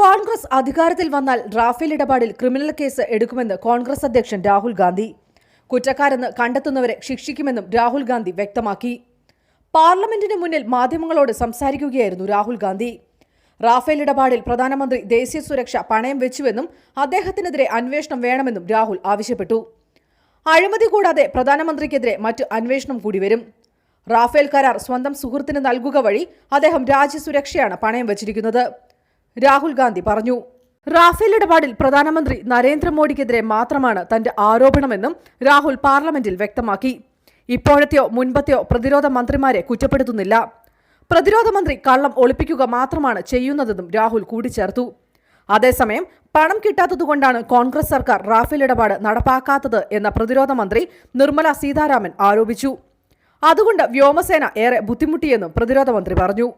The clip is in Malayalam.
കോൺഗ്രസ് അധികാരത്തിൽ വന്നാൽ റാഫേൽ ഇടപാടിൽ ക്രിമിനൽ കേസ് എടുക്കുമെന്ന് കോൺഗ്രസ് അധ്യക്ഷൻ രാഹുൽ ഗാന്ധി. കുറ്റക്കാരെന്ന് കണ്ടെത്തുന്നവരെ ശിക്ഷിക്കുമെന്നും രാഹുൽ ഗാന്ധി വ്യക്തമാക്കി. പാർലമെന്റിന് മുന്നിൽ മാധ്യമങ്ങളോട് സംസാരിക്കുകയായിരുന്നു രാഹുൽ ഗാന്ധി. റാഫേൽ ഇടപാടിൽ പ്രധാനമന്ത്രി ദേശീയ സുരക്ഷ പണയം വെച്ചുവെന്നും അദ്ദേഹത്തിനെതിരെ അന്വേഷണം വേണമെന്നും രാഹുൽ ആവശ്യപ്പെട്ടു. അഴിമതി കൂടാതെ പ്രധാനമന്ത്രിക്കെതിരെ മറ്റ് അന്വേഷണം കൂടി വരും. റാഫേൽ കരാർ സ്വന്തം സുഹൃത്തിന് നൽകുക വഴി അദ്ദേഹം രാജ്യസുരക്ഷയാണ് പണയം വച്ചിരിക്കുന്നത്. രാഹുൽ ഗാന്ധി പറഞ്ഞു. റാഫേൽ ഇടപാടിൽ പ്രധാനമന്ത്രി നരേന്ദ്രമോദിക്കെതിരെ മാത്രമാണ് തന്റെ ആരോപണമെന്നും രാഹുൽ പാർലമെന്റിൽ വ്യക്തമാക്കി. ഇപ്പോഴത്തെയോ മുൻപത്തെയോ പ്രതിരോധ മന്ത്രിമാരെ കുറ്റപ്പെടുത്തുന്നില്ല. പ്രതിരോധ മന്ത്രി കള്ളം ഒളിപ്പിക്കുക മാത്രമാണ് ചെയ്യുന്നതെന്നും രാഹുൽ കൂട്ടിച്ചേർത്തു. അതേസമയം പണം കിട്ടാത്തതുകൊണ്ടാണ് കോൺഗ്രസ് സർക്കാർ റാഫേൽ ഇടപാട് നടപ്പാക്കാത്തത് എന്ന പ്രതിരോധ മന്ത്രി നിർമ്മല സീതാരാമൻ ആരോപിച്ചു. അതുകൊണ്ട് വ്യോമസേന ഏറെ ബുദ്ധിമുട്ടിയെന്നും പ്രതിരോധ മന്ത്രി പറഞ്ഞു.